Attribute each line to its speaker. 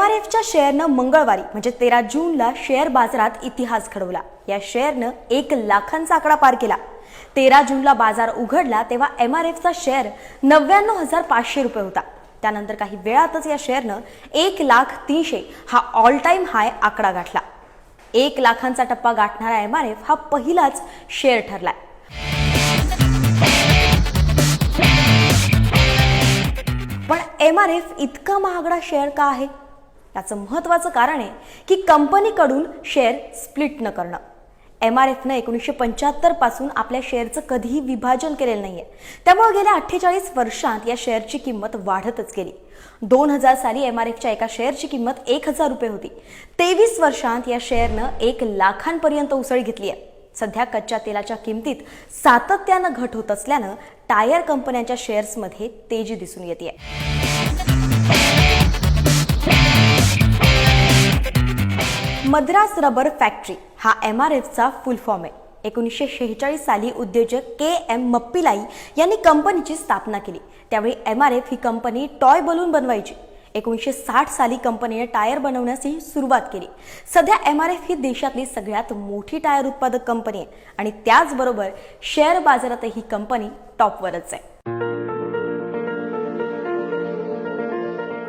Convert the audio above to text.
Speaker 1: एफच्या शेअरनं मंगळवारी म्हणजे तेरा जूनला शेअर बाजारात इतिहास घडवला. या शेअरनं एक लाखांचा आकडा पार केला. तेरा जूनला बाजार उघडला तेव्हा एम आर एफचा शेअर नव्याण्णव हजार पाचशे रुपये होता. त्यानंतर काही वेळातच या शेअरनं एक लाख तीनशे हा ऑल टाईम हाय आकडा गाठला. एक लाखांचा टप्पा गाठणारा एम आर एफ हा पहिलाच शेअर ठरलाय. पण एम आर एफ इतका महागडा शेअर का आहे? याचं महत्त्वाचं कारण आहे की कंपनीकडून शेअर स्प्लिट न करणं. एम आर एफनं एकोणीसशे पंच्याहत्तरपासून आपल्या शेअरचं कधीही विभाजन केलेलं नाहीये. त्यामुळे गेल्या अठ्ठेचाळीस वर्षांत या शेअरची किंमत वाढतच गेली. दोन हजार साली एम आर एफच्या एका शेअरची किंमत एक हजार रुपये होती. तेवीस वर्षांत या शेअरनं एक लाखांपर्यंत उसळी घेतली आहे. सध्या कच्च्या तेलाच्या किमतीत सातत्यानं घट होत असल्यानं टायर कंपन्यांच्या शेअर्समध्ये तेजी दिसून येते मद्रास रबर फॅक्टरी हा एम आर एफचा फुल फॉर्म आहे. एकोणीसशे शेहेचाळीस साली उद्योजक के एम मप्पिलाई यांनी कंपनीची स्थापना केली. त्यावेळी एम आर एफ ही कंपनी टॉय बलून बनवायची. एकोणीसशे साठ साली कंपनीने टायर बनवण्याची सुरुवात केली. सध्या एम आर एफ ही देशातली सगळ्यात मोठी टायर उत्पादक कंपनी आहे आणि त्याचबरोबर शेअर बाजारातही ही कंपनी टॉपवरच आहे.